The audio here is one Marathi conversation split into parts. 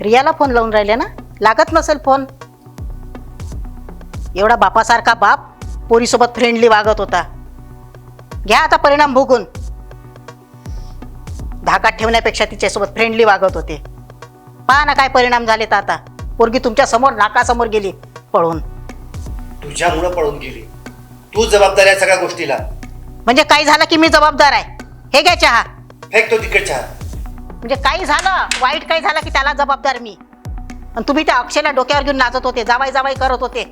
रियाला फोन लावून राहिले ना? लागत नसेल फोन. एवढा बापासारखा बाप पोरीसोबत फ्रेंडली वागत होता. घ्या आता परिणाम भोगून. धाकात ठेवण्यापेक्षा तिच्यासोबत फ्रेंडली वागत होते. पहा ना काय परिणाम झाले तर आता. पोरगी तुमच्यासमोर नाकासमोर गेली पळून. तुझ्यामुळं पळून गेली. तू जबाबदार आहे सगळ्या गोष्टीला. म्हणजे काही झालं की मी जबाबदार आहे? हे घ्या चहा. फेक तो तिकडच्या म्हणजे काही झालं वाईट काही झालं की त्याला जबाबदार मी. आणि तुम्ही त्या अक्षयला डोक्यावर घेऊन नाचत होते जावाई जावाई करत होते.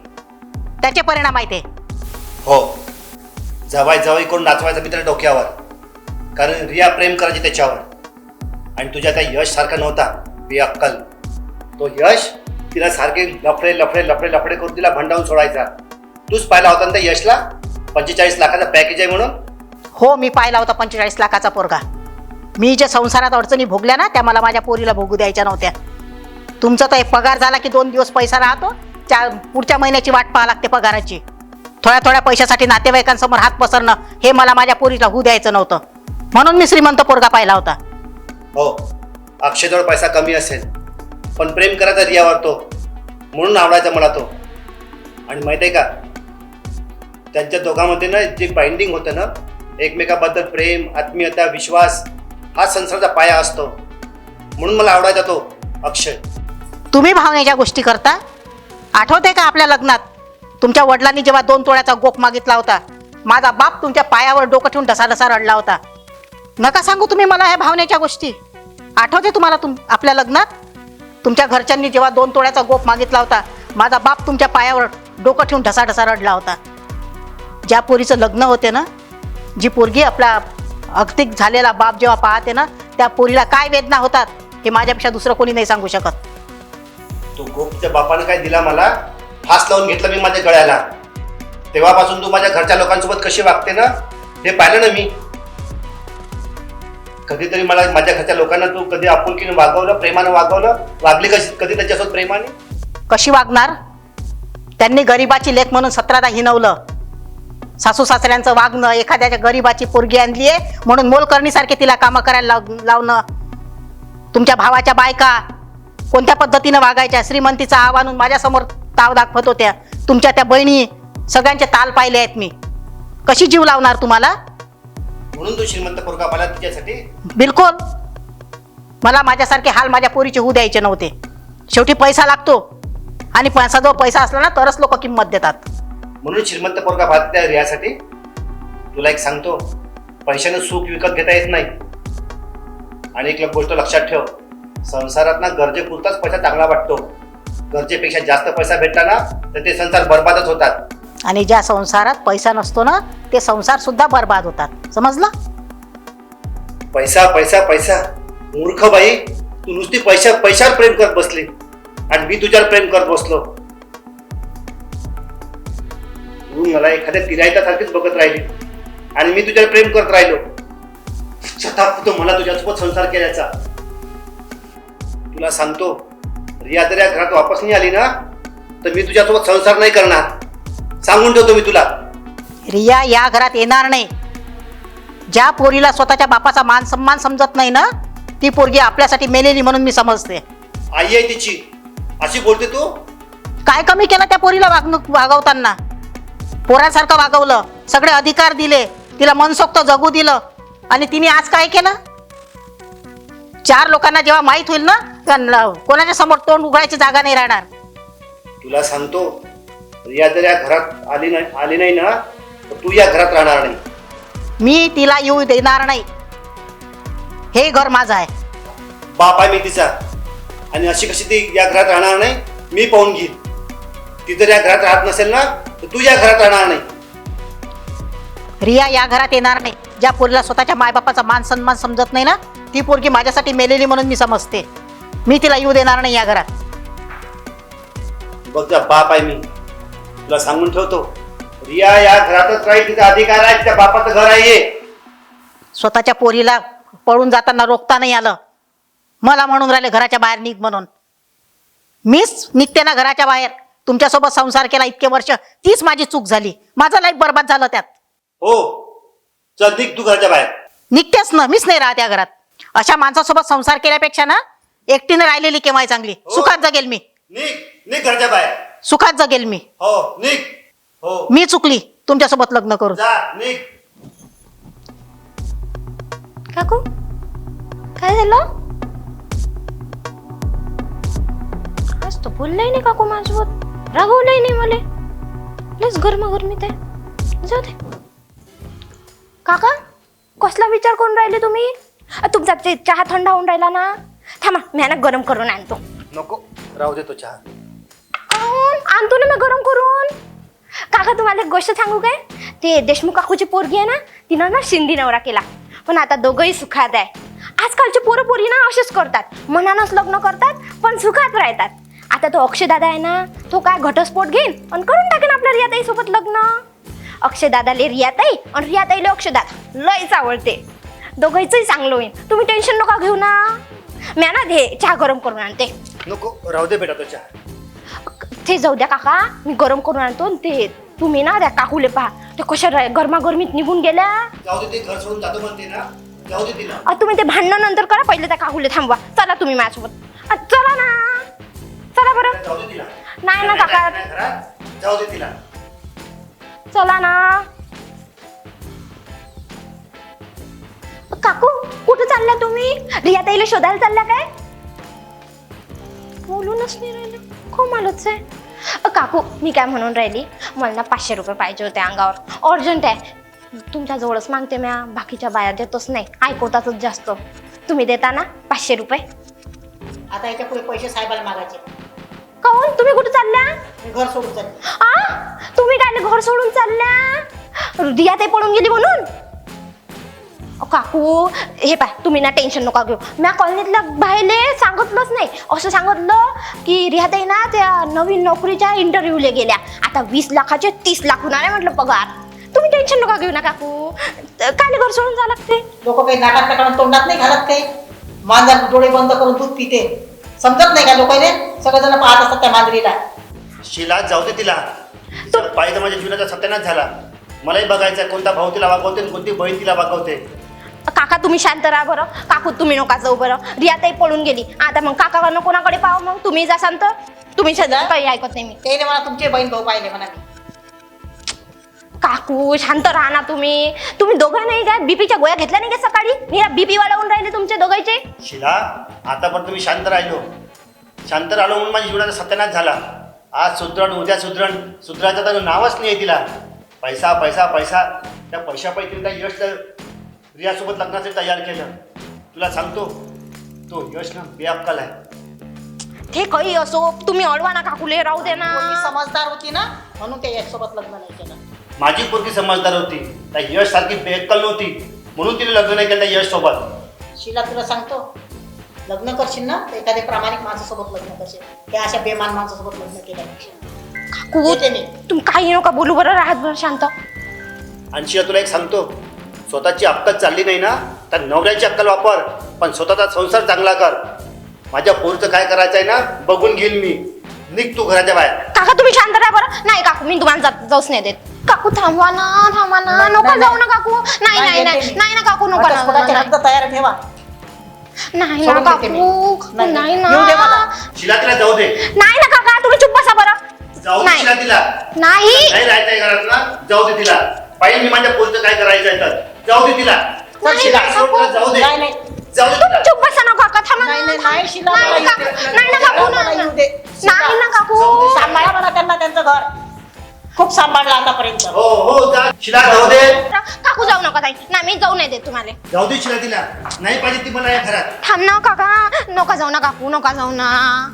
त्याचे परिणाम आहेत ते हो. जवाय जवाई करून नाचवायचा मित्र डोक्यावर. कारण रिया प्रेम करायची त्याच्यावर. आणि तुझ्या त्या यश सारखा नव्हता बे अक्कल. तो यश तिला सारखे लफडे लफडे लफडे लफडे करून तिला भंडावून सोडायचा. तूच पाहिला होता ना त्या यशला? पंचेचाळीस लाखाचा पॅकेज आहे म्हणून? हो मी पाहिला होता पंचेचाळीस लाखाचा पोरगा. मी ज्या संसारात अडचणी भोगल्या ना त्या मला माझ्या पोरीला भोगू द्यायच्या नव्हत्या. तुमचा तर एक पगार झाला की दोन दिवस पैसा राहतो. चार पुढच्या महिन्याची वाट पाहा लागते पगाराची. थोड्या थोड्या पैशासाठी नातेवाईकांसमोर हात पसरणं हे मला माझ्या पोरीला होऊ द्यायचं नव्हतं. म्हणून मी श्रीमंत पोरगा पाहिला होता. हो अक्षयजवळ पैसा कमी असेल पण प्रेम करायचा रिया तो म्हणून आवडायचा मला तो. आणि माहिती आहे का त्यांच्या दोघांमध्ये ना जे बाइंडिंग होतं ना एकमेकाबद्दल प्रेम आत्मीयता विश्वास हा संसाराचा पाया असतो. म्हणून मला आवडायचा तो अक्षय. तुम्ही भावनेच्या गोष्टी करता आठवते का आपल्या लग्नात? तुमच्या वडिलांनी जेव्हा दोन तोळ्याचा गोप मागितला होता माझा बाप तुमच्या पायावर डोकं ठेवून ढसाढसा रडला होता. नका सांगू तुम्ही मला ह्या भावनेच्या गोष्टी. आठवते तुम्हाला तुम आपल्या लग्नात? तुमच्या घरच्यांनी जेव्हा दोन तोळ्याचा गोप मागितला होता माझा बाप तुमच्या पायावर डोकं ठेवून ढसाढसा रडला होता. ज्या पोरीचं लग्न होते ना जी पोरगी आपला अगतिक झालेला बाप जेव्हा पाहते ना त्या पोरीला काय वेदना होतात हे माझ्यापेक्षा दुसरं कोणी नाही सांगू शकत. तो गोपच्या बापानं काय दिला मला? फास लावून घेतलं मी माझ्या गळ्याला. तेव्हापासून तू माझ्या घरच्या लोकांसोबत कशी वागते ना? हे पाहिलं ना मी. कधीतरी मला माझ्या घरच्या लोकांना तू कधी आपुलकीने वागवलं प्रेमानं वागवलं? वागली कशी? कधी त्याच्यासोबत प्रेमाने? कशी वागणार? त्यांनी गरिबाची लेख म्हणून सतरादा हिनवलं. सासू सासऱ्यांचं वागणं एखाद्याच्या गरिबाची पोरगी आणली आहे म्हणून मोलकरणीसारखे तिला कामं करायला लाव लावणं. तुमच्या भावाच्या बायका कोणत्या पद्धतीनं वागायच्या? श्रीमंतीचा आव आणून माझ्यासमोर ताव दाखवत होत्या. तुमच्या त्या बहिणी सगळ्यांचे ताल पाहिले आहेत मी. कशी जीव लावणार तुम्हाला? म्हणून तू श्रीमंत पोरगा तिच्यासाठी बिलकुल. मला माझ्यासारखे हाल माझ्या पोरीचे होऊ द्यायचे नव्हते. शेवटी पैसा लागतो. आणि पैसा पैसा असला ना तरच लोक किंमत देतात. म्हणून श्रीमंत पोरगा त्या रियासाठी तुला एक सांगतो पैशानं सुख विकत घेता येत नाही. आणि एक गोष्ट लक्षात ठेव संसारात ना गरजेपुरताच पैसा चांगला वाटतो. गरजेपेक्षा जास्त पैसा भेटला ना तर ते संसार बर्बादच होतात. आणि ज्या संसारात पैसा नसतो ना ते संसार सुद्धा बर्बाद होतात. समजलं? पैसा पैसा पैसा. मूर्ख बाई तू नुसती पैशा पैशावर प्रेम करत बसली. आणि मी तुझ्यावर प्रेम करत बसलो. तू मला एखाद्या तिरायता सारखीच बघत राहिली. आणि मी तुझ्यावर प्रेम करत राहिलो. तो मला तुझ्यासोबत संसार केल्याचा. तुला सांगतो रिया जर या घरात वापस नाही आली ना तर मी तुझ्यासोबत संसार नाही करणार. सांगून ठेवतो मी तुला. रिया या घरात येणार नाही. ज्या पोरीला स्वतःच्या बापाचा मान सन्मान समजत नाही ना ती पोरगी आपल्यासाठी मेलेली म्हणून मी समजते. आई आहे तिची. अशी बोलते तू? काय कमी केलं त्या पोरीला वागणूक वागवताना? पोरासारखं वागवलं. सगळे अधिकार दिले. तिला मनसोक्त जगू दिलं. आणि तिने आज काय केलं? चार लोकांना जेव्हा माहीत होईल ना कोणाच्या समोर तोंड उघडायची जागा नाही राहणार. तुला सांगतो जर या घरात आली नाही आली नाही ना तर तू या घरात राहणार नाही. मी तिला येऊ देणार नाही. हे घर माझं आहे. बाप आहे मी तिचा. आणि अशी कशी ती या घरात राहणार नाही मी पाहून घेईन. ती जर या घरात राहत नसेल ना तर तू या घरात राहणार नाही. रिया या घरात येणार नाही. ज्या पोरीला स्वतःच्या मायबापाचा मान सन्मान समजत नाही ना ती पोरगी माझ्यासाठी मेलेली म्हणून मी समजते. मी तिला येऊ देणार नाही या घरात. बघ जा बाप आहे मी. तुला सांगून ठेवतो. रिया या घरातच राहील तिचा अधिकार आहे तिच्या बापाचं घर आहे हे. स्वतःच्या पोरीला पळून जाताना रोखता नाही आलं. मला म्हणून राहिले घराच्या बाहेर निघ म्हणून. मीच निघते ना घराच्या बाहेर. तुमच्यासोबत संसार केला इतके वर्ष तीच माझी चूक झाली. माझं लाईफ बर्बाद झालं त्यात. हो. चल निघ तू घराच्या बाहेर. निघतेच ना मीच नाही राहत या घरात. अशा माणसासोबत संसार केल्यापेक्षा ना एकटीनं राहिलेली केव्हाय चांगली. हो. सुखात जगेल मी. निघ निघ घरच्या बाहेर. सुखात जगेल मी. हो निघ. हो. मी चुकली. तुमच्यासोबत लग्न करून. जा निघ. काकू काय झालं? आज तो बोललाय नाही काकू माझ्यासोबत. रागवलंय नाही मला लस गरमागरमी ते. जाऊ दे. काका कसला विचार करून राहिले तुम्ही? अ, तुमचा ते चहा थंड होऊन राहिला ना. थांबा मी ना गरम करून आणतो. नको राहू दे तो चहा. काहून? आणतो ना मी गरम करून. काका तुम्हाला एक गोष्ट सांगू काय? ते देशमुख काकूची पोरगी आहे ना तिनं ना शिंदी नवरा केला. पण आता दोघंही सुखात आहे. आजकालचे पोरं पोरी ना असेच करतात. मनानच लग्न करतात पण सुखात राहतात. आता तो अक्षय दादा आहे ना तो काय घटस्फोट घेईन आणि करून टाकेन आपल्या रियाताई सोबत लग्न. अक्षय दादाले रियाताई आणि रियाताईले अक्षय दादा. लयच आवडते दोघांचंही चांगलं होईल तुम्ही टेन्शन नका घेऊ ना. मी ना ते चहा गरम करून आणते. नको राहू दे बेटा तो चहा. ते जाऊ द्या काका मी गरम करून आणतो आणि ते तुम्ही ना त्या काकूले पहा. ते कशा रा- गरमागरमीत निघून गेल्या. जाऊ दे ते घर सोडून जातो म्हणते ना. जाऊ दे तिला. अ, तुम्ही ते भांडण नंतर करा पहिले त्या काकूले थांबवा. चला तुम्ही माझ्यासोबत. बरं? जाऊ दे तिला. नाही ना काका. नाही घरात. जाऊ दे तिला. चला ना. काकू कुठे चालल्या तुम्ही? रियाताईला शोधायला चालल्या काय? बोलूनच नाही राहिले. कमालच आहे. अ, काकू मी काय म्हणून राहिली? मला ना पाचशे रुपये पाहिजे होते अंगावर. अर्जंट आहे. तुमच्या जवळच मागते म्या. बाकीच्या बाया देतोच नाही. ऐकवतातच जास्त. तुम्ही देता ना पाचशे रुपये? आता याच्यापुढे पैसे साहेबाला मागायचे. काहून? तुम्ही कुठे चालल्या? मी घर सोडून चालले. आ? तुम्ही काय घर सोडून चालल्या? रिया ते पळून गेली म्हणून? अ, काकू हे पाय तुम्ही ना टेन्शन नका घेऊ. म्या कॉलनीतल्या बाहेरले सांगितलंच नाही. असं सांगितलं की रिहाताई ना त्या नवीन नोकरीच्या इंटरव्ह्यूला गेल्या. आता वीस लाखाचे तीस लाख होणार आहे म्हटलं पगार. तुम्ही टेन्शन नका घेऊ ना काकू. काय घर सोडून जा लागते? लोक काही नाकात तोंडात नाही घालत काही? मांजर डोळे बंद करून दूध पिते. समजत नाही का लोकांनी सगळेजण पाहत असतात त्या मांजरीला. शिला जाऊ दे तिला. पाहिजे माझ्या जीवनाचा सत्यानाश झाला. मलाही बघायचं आहे कोणता भाऊ तिला वागवते आणि कोणती बहीण तिला वागवते. काका तुम्ही शांत राहा बरं. काकू तुम्ही नका जाऊ बरं. रियाताई पळून गेली. आता मग काकाकडनं कोणाकडे पाहू मग? तुम्ही जा शांत. तुम्ही शांत काही ऐकत नाही मी. त्याने मला तुमचे बहीण भाऊ पाहिले म्हणा मी. काकू शांत राहा ना तुम्ही. तुम्ही दोघं नाही काय बीपीच्या गोळ्या घेतल्या नाही का सकाळी? मी बीपी वाढवून राहिले तुमचे दोघांचे. शिला आतापर्यंत मी शांत राहिलो. शांत राहिलो म्हणून माझ्या जीवनाचा सत्यानाश झाला. आज सुधरण उद्या सुधरण. सुधरायचं तर नावच नाही आहे तिला. पैसा पैसा पैसा. त्या पैशापैकी तिला यश तर रियासोबत लग्नासाठी तयार केलं. तुला सांगतो तो यश ना बेअक्कल आहे. ते काही असो तुम्ही अडवा ना काकूले राहू दे ना. पोरगी समजदार होती ना म्हणून ते याच्यासोबत लग्न नाही केलं. माझी पोरगी समजदार होती. त्या यश सारखी बेअक्कल नव्हती. म्हणून तिने लग्न नाही केलं त्या यश सोबत शिला तुला सांगतो लग्न करशील ना तर एखाद्या प्रामाणिक माणसासोबत लग्न करशील. त्या अशा बेमान माणसासोबत लग्न केल्यापेक्षा. काकू येते मी. तुम्ही काही नका बोलू बरं राहत बरं शांत. आणि शिला तुला एक सांगतो स्वतःची अक्कल चालली नाही ना तर नवऱ्याची अक्कल वापर पण स्वतःचा संसार चांगला कर. माझ्या पोरीचं काय करायचं आहे ना बघून घेईल मी. निघ तू घराच्या बाहेर. काका तुम्ही शांत राहा बरं. नाही काकू मी तुम्हाला जा- जाऊच नाही देत. काकू थांबवा ना थांबवा ना. नाही, नको नाही, जाऊ ना काकू. नाही नाही नाही मी. नाही. ना काकू नको ना, तयार ठेवा. नाही ना सोडून देते मी. काकू. नाही, नाही. येऊ दे ना मला. शिला तिला जाऊ दे. नाही ना काका तुम्ही चुप बसा बरं. जाऊ दे नाही. शिला तिला नाही. नाही राहायचंय घरात ना जाऊ दे तिला. पाहिजे मी माझ्या पोरीचं काय करायचं आहे तर. जाऊ दे तिला. नाही, शिला नाही, सोड तिला, जाऊ दे. नाही नाही. जाऊ दे तुम्ही तिला. चुप बसा ना काका. थांबा नाही ना, नाही थांबा. नाही शिला नाही मला काकू येऊ दे. नाही ना काकू. नाही येऊ दे. नाही ना काकू. जाऊ दे. सांभाळा मला त्यांना त्यांचं घर. खूप सांभाळलं आतापर्यंत. हो हो जा. शिला जाऊ दे. काकू जाऊ नका ताई. नाही मी जाऊ नाही देत तुम्हाला. जाऊ दे शिला तिला. नाही पाहिजे ती मला या घरात. थांब ना काका. नका जाऊ ना काकू. नका जाऊ ना.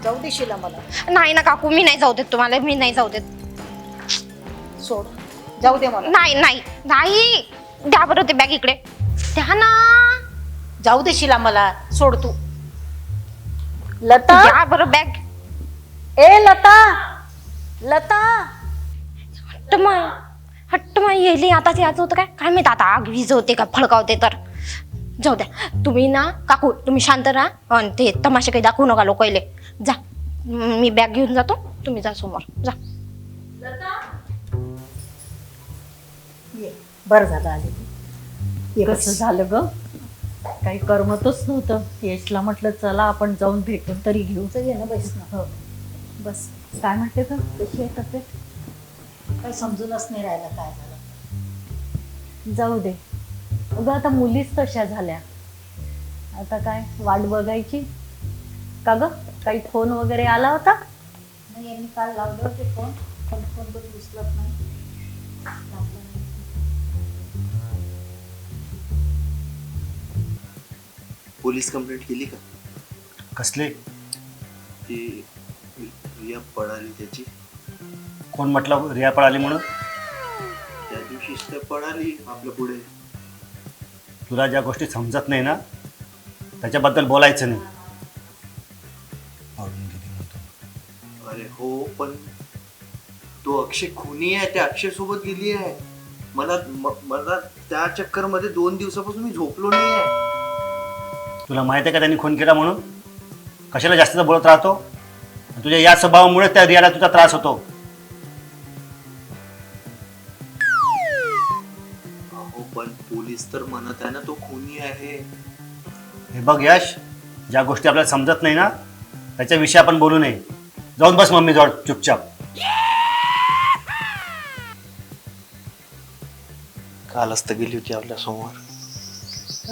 जाऊ दे शिला मला. नाही ना काकू. मी नाही जाऊ देत तुम्हाला. मी नाही जाऊ देत. सोड. जाऊ दे मला. नाही नाही. नाही. द्या बरं ते बॅग इकडे. द्या ना. जाऊ दे शिला मला. सोड तू. लता? द्या बरं बॅग. ए लता. लता. हट्ट मग हट्ट मग येली आता याचं होतं काय? काय माहीत आता आग वीज होते का फडकावते तर. जाऊ द्या. तुम्ही ना काकू तुम्ही शांत राहा. आणि ते तमाशे काही दाखवू नका लोक जा. म- बॅग घेऊन जातो. तुम्ही जा समोर. जा. ये. बरं झालं आले. ये कसं. झालं ग? काही करमतच नव्हतं. यशला म्हटलं चला आपण जाऊन भेटून तरी घेऊ. घे ना बस ना. हो. बस. काय म्हणते तर कशी आहे तब्येत? काही समजूनच नाही राहिलं काय झालं. जाऊ दे. अगं आता मुलीच तशा झाल्या. आता काय वाट बघायची. का ग? काही फोन वगैरे आला होता? मग यांनी काल लावले होते फोन पण फोन पण उचलत नाही. नाही. पोलीस कंप्लेंट केली का? कसले? ती रिया पळाली त्याची. कोण म्हटलं रिया पळाली म्हणून? त्या दिवशीच तर पळाली आपल्या पुढे. तुला ज्या गोष्टी समजत नाही ना त्याच्याबद्दल बोलायचं नाही. अरे हो पण तो अक्षय खुनी आहे त्या अक्षय सोबत गेली आहे. मला म- मला त्या चक्करमध्ये दोन दिवसापासून मी झोपलो नाही आहे. तुला माहिती आहे का त्यांनी खून केला म्हणून? कशाला जास्त बोलत राहतो? आणि तुझ्या या स्वभावामुळे त्या रियाला तुझा त्रास होतो. पण पोलीस तर म्हणत आहे ना तो खुनी आहे. हे बघ यश ज्या गोष्टी आपल्याला समजत नाही ना त्याच्याविषयी आपण बोलू नये. जाऊन बस मम्मी जवळ चुपचाप. कालच तर गेली होती आपल्यासमोर.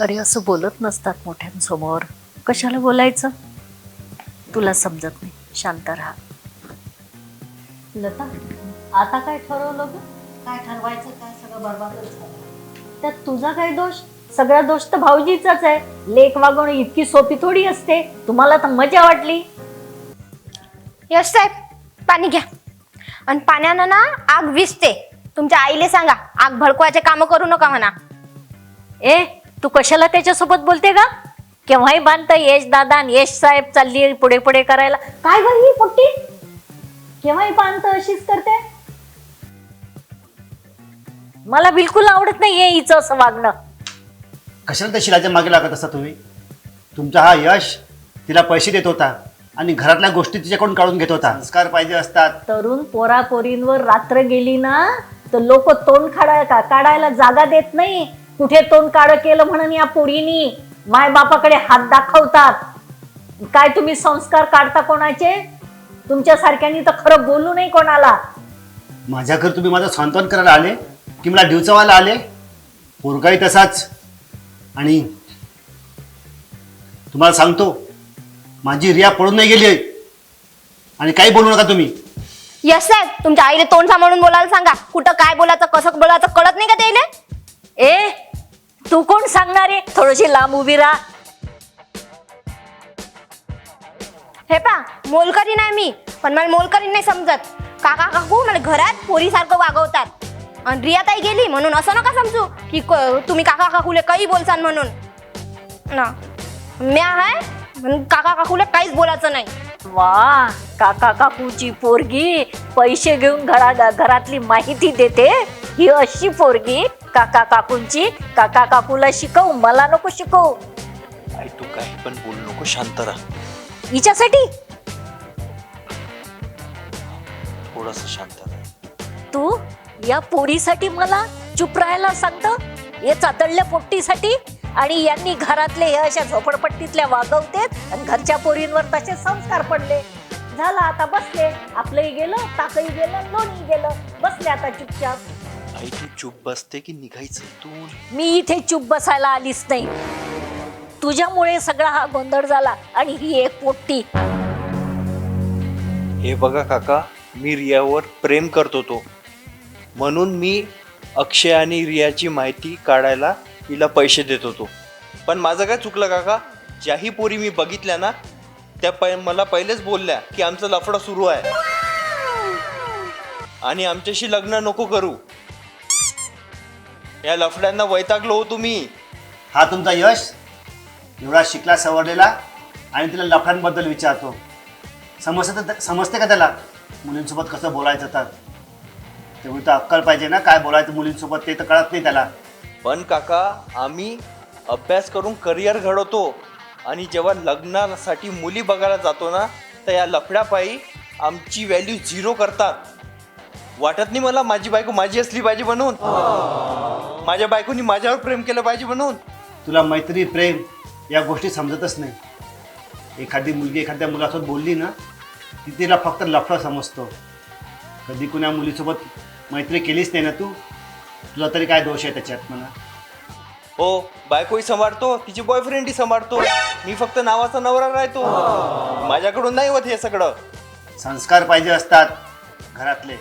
अरे असं बोलत नसतात मोठ्यांसमोर. कशाला बोलायचं? तुला समजत नाही. शांत राहा. लता आता काय ठरवलं ग? काय ठरवायचं काय सगळं बरबादच झालं. त्यात तुझा काय दोष? सगळा दोष तर भाऊजीचाच आहे. लेख वागवणं इतकी सोपी थोडी असते. तुम्हाला तर मजा वाटली. यश साहेब पाणी घ्या. आणि पाण्यानं ना आग विजते तुमच्या आईले सांगा आग भडकवायचे कामं करू नका म्हणा. ए तू कशाला त्याच्यासोबत बोलते का केव्हाही बांधता यश दादा आणि यश साहेब चालली पुढे पुढे करायला. काय गं ही पोट्टी? केव्हाही बांधतं अशीच करते? मला बिलकुल आवडत नाही हे हिचं असं वागणं. कशाला त्या शिलाच्या मागे लागत असता तुम्ही? तुमचा हा यश तिला पैसे देत होता आणि घरातल्या गोष्टी तिच्याकडून काढून घेत होता. संस्कार पाहिजे असतात. तरुण पोरा पोरींवर रात्र गेली ना तर लोक तोंड काढाय का काढायला जागा देत नाही. कुठे तोंड काढ केलं म्हणून या पोरीनी माय बापाकडे हात दाखवतात. काय तुम्ही संस्कार काढता कोणाचे? तुमच्या सारख्यानी तर खरं बोलू नाही कोणाला. माझ्या घर तुम्ही माझं सांत्वन करायला आले? की मला डिवचवायला आले. पोरगाही तसाच. आणि तुम्हाला सांगतो माझी रिया पळून नाही गेली आणि काही बोलू नका तुम्ही. यस साहेब तुमच्या आईले तोंड सांभाळून बोलायला सांगा. कुठं काय बोलायचं कसं बोलायचं कळत नाही का त्याला ए तू कोण सांगणार? आहे थोडीशी लांब उभी राहा. हे पा मोलकरी नाही मी. पण मला मोलकरी नाही समजत. काका काकू मला घरात पोरीसारखं वागवतात. आणि रियाताई गेली म्हणून असं नका समजू की क- तुम्ही काका काकूले काही बोलसान म्हणून. ना. म्या आहे काका काकूले काहीच बोलायचं नाही. वा काका काकूची पोरगी पैसे घेऊन घरा घरातली माहिती देते. ही अशी पोरगी काका काकूंची काका काकूला शिकवू मला नको शिकवू. आई तू काही पण बोलू नको शांत राहा. हिच्यासाठी? थोडस शांत राहा. तू? या पोरीसाठी मला चुप राहायला सांगतो? या चातडल्या पोट्टीसाठी आणि यांनी घरातले हे अशा झोपडपट्टीतल्या वागवतेत आणि घरच्या पोरींवर तसे संस्कार पडले. झालं आता बसले. आपलंही गेलं ताकही गेलं लोणी गेलं. बसले आता चुपचाप. आई तू चूप बसते की निघायचं तू मी इथे चुप बसायला आलीच नाही. तुझ्यामुळे सगळा हा गोंधळ झाला आणि ही एक पोट्टी हे बघा काका मी रियावर प्रेम करतो तो. म्हणून मी अक्षय आणि रियाची माहिती काढायला तिला पैसे देत होतो. पण माझं काय चुकलं काका? ज्याही पोरी मी बघितल्या ना त्या पै मला पहिलेच बोलल्या की आमचं लफडं सुरू आहे. आणि आमच्याशी लग्न नको करू. या लफड्यांना वैतागलो हो तुम्ही हा तुमचा यश एवढा शिकला सवरलेला आणि तिला लफड्यांबद्दल विचारतो. समजतं तर समजते का त्याला? मुलींसोबत कसं बोलायचं तर? तेवढी तर अक्कल पाहिजे ना काय बोलायचं मुलींसोबत ते तर कळत नाही त्याला. पण काका आम्ही अभ्यास करून करिअर घडवतो आणि जेव्हा लग्नासाठी मुली बघायला जातो ना तर या लफड्यापायी आमची व्हॅल्यू झिरो करतात. वाटत नाही मला माझी बायको माझी असली पाहिजे म्हणून. माझ्या बायकोनी माझ्यावर प्रेम केलं पाहिजे म्हणून. तुला मैत्री प्रेम या गोष्टी समजतच नाही. एखादी मुलगी एखाद्या मुलासोबत बोलली ना ती तिला फक्त लफडं समजतो. कधी कुण्या मुलीसोबत मैत्री केलीच नाही ना तू? तुला तरी काय दोष आहे त्याच्यात म्हणा? हो बायकोही सांभाळतो तिची बॉयफ्रेंडही सांभाळतो. मी फक्त नावाचा नवरा राहतो. माझ्याकडून नाही होत हे सगळं. संस्कार पाहिजे असतात घरातले.